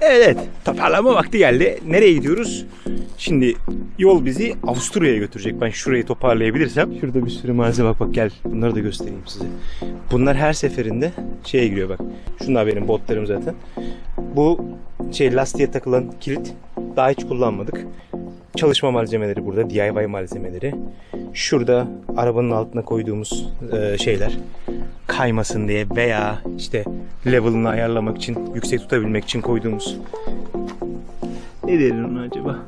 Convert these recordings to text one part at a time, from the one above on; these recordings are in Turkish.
Evet, toparlama vakti geldi. Nereye gidiyoruz? Şimdi yol bizi Avusturya'ya götürecek. Ben şurayı toparlayabilirsem. Şurada bir sürü malzeme bak bak gel. Bunları da göstereyim size. Bunlar her seferinde şeye giriyor bak. Şunlar benim botlarım zaten. Bu şey lastiğe takılan kilit daha hiç kullanmadık. Çalışma malzemeleri burada, DIY malzemeleri. Şurada arabanın altına koyduğumuz e, şeyler kaymasın diye veya işte level'ını ayarlamak için, yüksek tutabilmek için koyduğumuz ne denir ona acaba?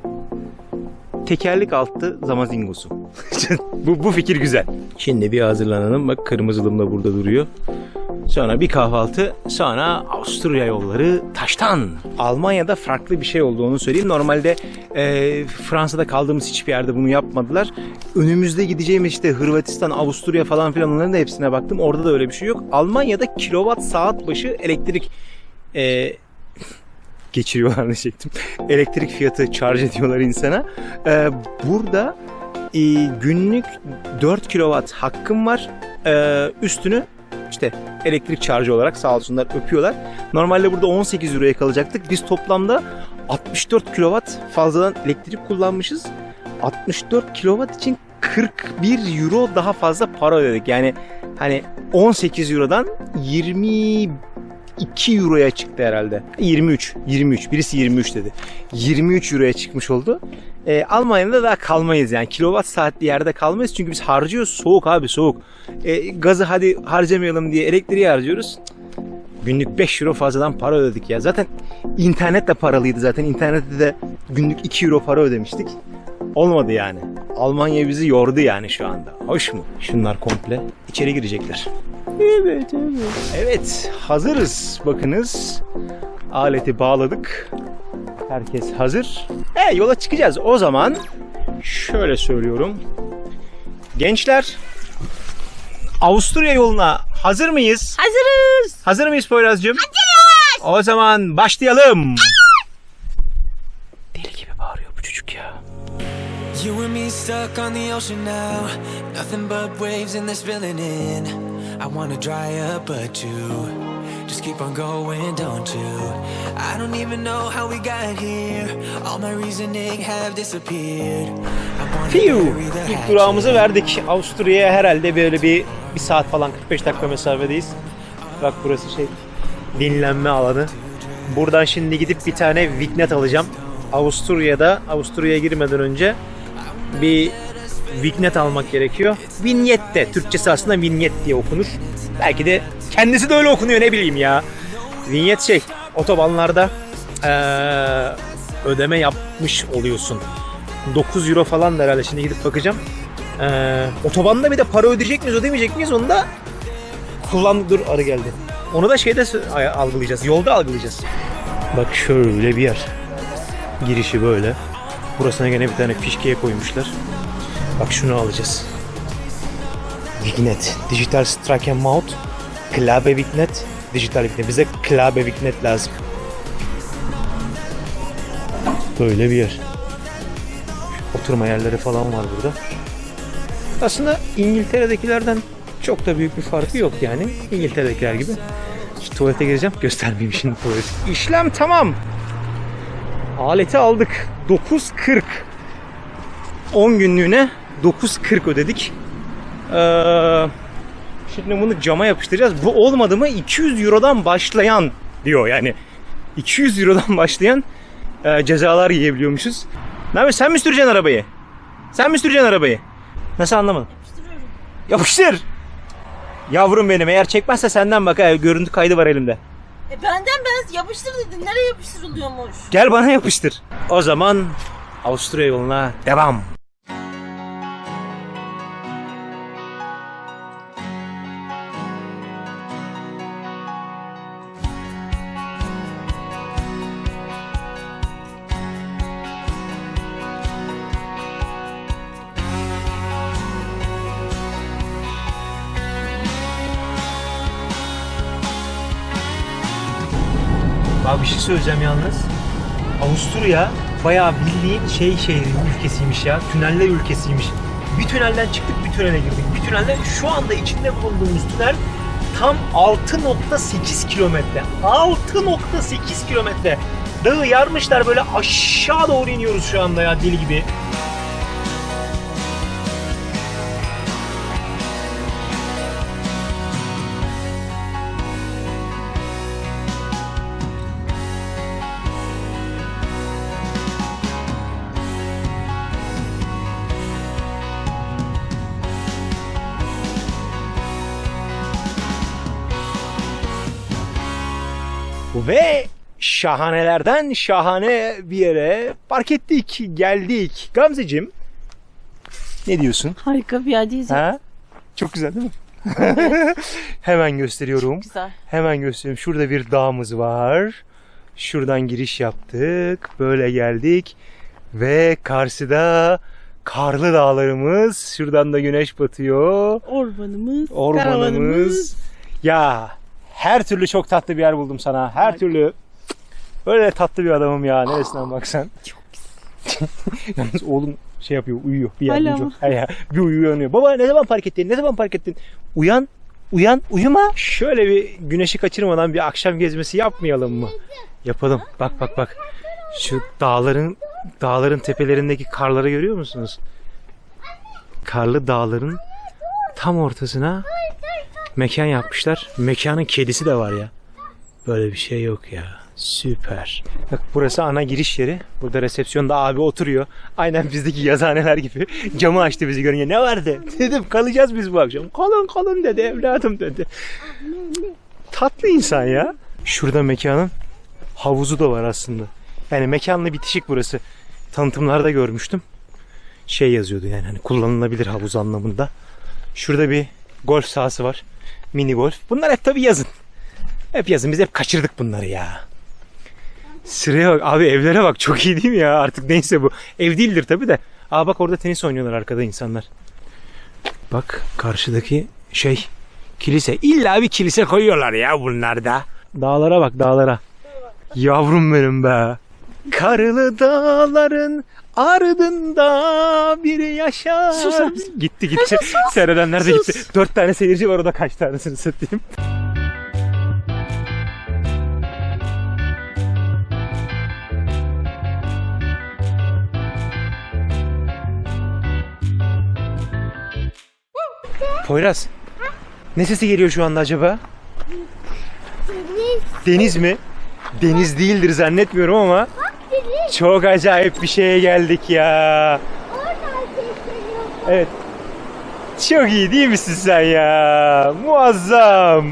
Tekerlik altı zamazingosu. bu, bu fikir güzel. Şimdi bir hazırlanalım. Bak kırmızılım da burada duruyor. Sonra bir kahvaltı, sonra Avusturya yolları taştan. Almanya'da farklı bir şey olduğunu söyleyeyim. Normalde e, Fransa'da kaldığımız hiçbir yerde bunu yapmadılar. Önümüzde gideceğim işte Hırvatistan, Avusturya falan filan onların da hepsine baktım. Orada da öyle bir şey yok. Almanya'da kilowatt saat başı elektrik e, geçiriyorlar diyecektim. Elektrik fiyatı charge ediyorlar insana. E, burada e, günlük 4 kilowatt hakkım var. E, üstünü işte elektrik charge olarak sağ olsunlar öpüyorlar. Normalde burada 18 euroya kalacaktık. Biz toplamda 64 kilowatt fazladan elektrik kullanmışız. 64 kilowatt için 41 euro daha fazla para ödedik. Yani hani 18 eurodan 22 euroya çıktı herhalde. 23, 23. Birisi 23 dedi. 23 euroya çıkmış oldu. Ee, Almanya'da daha kalmayız yani. Kilowatt saatli yerde kalmayız. Çünkü biz harcıyoruz. Soğuk abi soğuk. Ee, gazı hadi harcamayalım diye elektriği harcıyoruz. Günlük 5 euro fazladan para ödedik ya. Zaten internet de paralıydı zaten. İnternette de günlük 2 euro para ödemiştik. Olmadı yani. Almanya bizi yordu yani şu anda. Hoş mu? Şunlar komple içeri girecekler. Evet, evet. Evet, hazırız. Bakınız. Aleti bağladık. Herkes hazır. E yola çıkacağız. O zaman şöyle söylüyorum. Gençler Avusturya yoluna hazır mıyız? Hazırız. Hazır mıyız Poyraz'cığım? Hazırız. O zaman başlayalım. Deli gibi bağırıyor bu çocuk ya. You and me stuck on the ocean now. Nothing but waves and they're spilling in. I wanna dry up, but you just keep on going, don't you? I don't even know how we got here. All my reasoning have disappeared. The İlk durağımızı verdik. Avusturya'ya herhalde böyle bir, bir saat falan 45 dakika mesafedeyiz. Bak burası şey dinlenme alanı. Buradan şimdi gidip bir tane Vignet alacağım. Avusturya'da Avusturya'ya girmeden önce bir Vignet almak gerekiyor. Vignette de Türkçesi aslında Vignet diye okunur. Belki de kendisi de öyle okunuyor ne bileyim ya. Vignette şey otobanlarda eee, ödeme yapmış oluyorsun. 9 euro falan da herhalde şimdi gidip bakacağım. Ee, otobanda bir de para ödeyecek miyiz ödemeyecek miyiz onu da kullandık dur arı geldi. Onu da şeyde algılayacağız. Yolda algılayacağız. Bak şöyle bir yer. Girişi böyle. Burasına gene bir tane fişkiye koymuşlar. Bak şunu alacağız. Vignet. Digital Strike and Mount. Klabe Vignet. Dijital Vignet. Bize Klabe Vignet lazım. Böyle bir yer. Oturma yerleri falan var burada. Aslında İngiltere'dekilerden çok da büyük bir farkı yok yani. İngiltere'dekiler gibi. Şu tuvalete gireceğim. Göstermeyeyim şimdi tuvaleti. İşlem tamam. Aleti aldık. 9.40. 10 günlüğüne 9.40 ödedik. Ee, şimdi bunu cama yapıştıracağız. Bu olmadı mı 200 Euro'dan başlayan diyor yani. 200 Euro'dan başlayan e, cezalar yiyebiliyormuşuz. Ne yapıyorsun? Sen mi süreceksin arabayı? Sen mi süreceksin arabayı? Nasıl anlamadım? Yapıştır. Yavrum benim eğer çekmezse senden bak ha görüntü kaydı var elimde. E benden ben yapıştır dedin. Nereye yapıştırılıyormuş? Gel bana yapıştır. O zaman Avusturya yoluna devam. Bir şey söyleyeceğim yalnız. Avusturya bayağı bildiğin şey şehri ülkesiymiş ya. Tüneller ülkesiymiş. Bir tünelden çıktık bir tünele girdik. Bir tünelden şu anda içinde bulunduğumuz tünel tam 6.8 kilometre. 6.8 kilometre. Dağı yarmışlar böyle aşağı doğru iniyoruz şu anda ya deli gibi. Ve şahanelerden şahane bir yere park ettik, geldik. Gamzeciğim ne diyorsun? Harika bir yerdeyiz. Ha? Çok güzel değil mi? Hemen gösteriyorum. Güzel. Hemen göstereyim. Şurada bir dağımız var. Şuradan giriş yaptık. Böyle geldik. Ve karşıda karlı dağlarımız. Şuradan da güneş batıyor. Ormanımız, Ormanımız. karavanımız. Ya her türlü çok tatlı bir yer buldum sana. Her türlü. Öyle tatlı bir adamım ya. Neresinden baksan. Çok Yalnız oğlum şey yapıyor uyuyor bir yerde Hala çok. ya, bir uyuyor uyanıyor. Baba ne zaman park ettin? Ne zaman park ettin? Uyan. Uyan. Uyuma. Şöyle bir güneşi kaçırmadan bir akşam gezmesi yapmayalım mı? Yapalım. Bak bak bak. Şu dağların dağların tepelerindeki karları görüyor musunuz? Karlı dağların tam ortasına mekan yapmışlar. Mekanın kedisi de var ya. Böyle bir şey yok ya. Süper. Bak burası ana giriş yeri. Burada resepsiyonda abi oturuyor. Aynen bizdeki yazhaneler gibi. Camı açtı bizi görünce. Ne vardı? Dedim kalacağız biz bu akşam. Kalın kalın dedi evladım dedi. Tatlı insan ya. Şurada mekanın havuzu da var aslında. Yani mekanla bitişik burası. Tanıtımlarda görmüştüm. Şey yazıyordu yani hani kullanılabilir havuz anlamında. Şurada bir golf sahası var. Mini golf. Bunlar hep tabii yazın. Hep yazın. Biz hep kaçırdık bunları ya. Sıraya bak. Abi evlere bak. Çok iyi değil mi ya? Artık neyse bu. Ev değildir tabii de. Aa bak orada tenis oynuyorlar arkada insanlar. Bak karşıdaki şey kilise. İlla bir kilise koyuyorlar ya bunlar da. Dağlara bak dağlara. Yavrum benim be. Karlı dağların ardında biri yaşar. Sus abi. Gitti gitti. Seyredenler de gitti. Dört tane seyirci var orada kaç tanesini satayım. Poyraz. Ne sesi geliyor şu anda acaba? Deniz mi? Deniz değildir zannetmiyorum ama çok acayip bir şeye geldik ya. Evet. Çok iyi değil misin sen ya? Muazzam.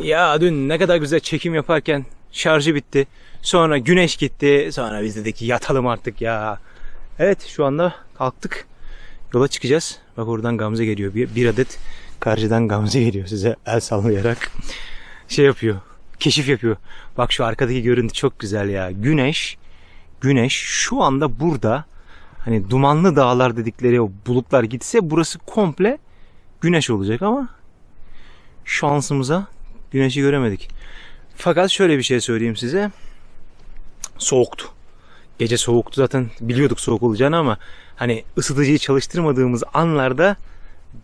Ya dün ne kadar güzel çekim yaparken şarjı bitti. Sonra güneş gitti. Sonra biz dedik ki yatalım artık ya. Evet şu anda kalktık. Yola çıkacağız. Bak oradan Gamze geliyor. Bir, bir adet karşıdan Gamze geliyor size el sallayarak. Şey yapıyor. Keşif yapıyor. Bak şu arkadaki görüntü çok güzel ya. Güneş, güneş şu anda burada. Hani dumanlı dağlar dedikleri o bulutlar gitse burası komple güneş olacak ama şansımıza güneşi göremedik. Fakat şöyle bir şey söyleyeyim size. Soğuktu. Gece soğuktu zaten biliyorduk soğuk olacağını ama hani ısıtıcıyı çalıştırmadığımız anlarda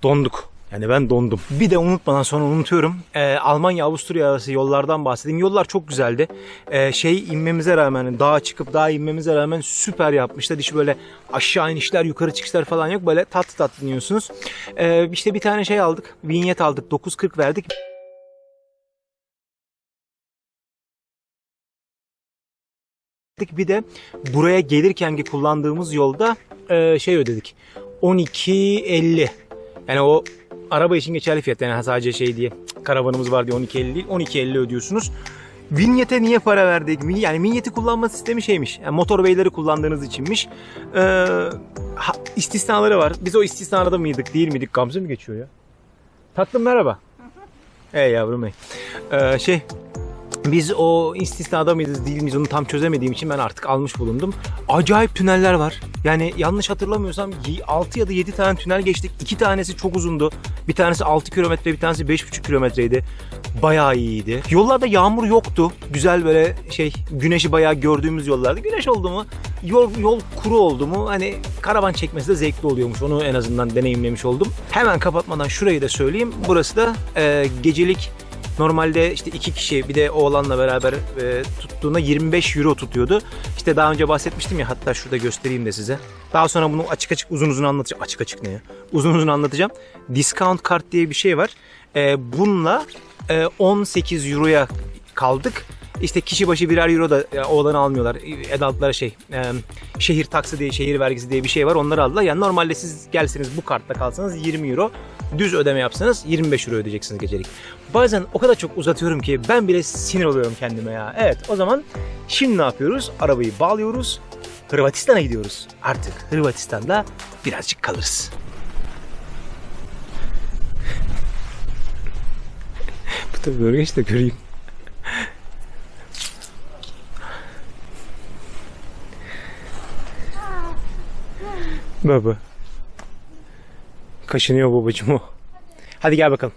donduk. Yani ben dondum. Bir de unutmadan sonra unutuyorum. Ee, Almanya Avusturya arası yollardan bahsedeyim. Yollar çok güzeldi. Ee, şey inmemize rağmen dağa çıkıp dağa inmemize rağmen süper yapmışlar. Hiç böyle aşağı inişler yukarı çıkışlar falan yok. Böyle tatlı tatlı iniyorsunuz. Ee, işte bir tane şey aldık. Vinyet aldık. 9.40 verdik. Bir de buraya gelirkenki kullandığımız yolda e, şey ödedik. 12.50. Yani o araba için geçerli fiyat. Yani sadece şey diye karavanımız var diye 12.50 değil. 12.50 ödüyorsunuz. Vinyete niye para verdik? Yani vinyeti kullanma sistemi şeymiş. Yani motor beyleri kullandığınız içinmiş. Ee, ha, istisnaları var. Biz o istisnada mıydık değil miydik? Gamze mi geçiyor ya? Tatlım merhaba. Ey yavrum ey. Ee, şey Biz o istisnada mıyız değil miyiz onu tam çözemediğim için ben artık almış bulundum. Acayip tüneller var. Yani yanlış hatırlamıyorsam 6 ya da 7 tane tünel geçtik. 2 tanesi çok uzundu. Bir tanesi 6 kilometre bir tanesi 5,5 kilometreydi. Bayağı iyiydi. Yollarda yağmur yoktu. Güzel böyle şey güneşi bayağı gördüğümüz yollarda. Güneş oldu mu yol, yol kuru oldu mu hani karavan çekmesi de zevkli oluyormuş. Onu en azından deneyimlemiş oldum. Hemen kapatmadan şurayı da söyleyeyim. Burası da e, gecelik Normalde işte iki kişi bir de oğlanla beraber e, tuttuğunda 25 euro tutuyordu. İşte daha önce bahsetmiştim ya hatta şurada göstereyim de size. Daha sonra bunu açık açık uzun uzun anlatacağım. Açık açık ne ya? Uzun uzun anlatacağım. Discount kart diye bir şey var. E, bununla e, 18 euroya kaldık. İşte kişi başı birer euro da e, oğlanı almıyorlar. Adultlara şey e, şehir taksi diye şehir vergisi diye bir şey var onları aldılar. Yani normalde siz gelseniz bu kartla kalsanız 20 euro düz ödeme yapsanız 25 euro ödeyeceksiniz gecelik. Bazen o kadar çok uzatıyorum ki ben bile sinir oluyorum kendime ya. Evet o zaman şimdi ne yapıyoruz? Arabayı bağlıyoruz. Hırvatistan'a gidiyoruz. Artık Hırvatistan'da birazcık kalırız. Bu da böyle de göreyim. Baba. Kaşınıyor babacım o. Hadi gel bakalım.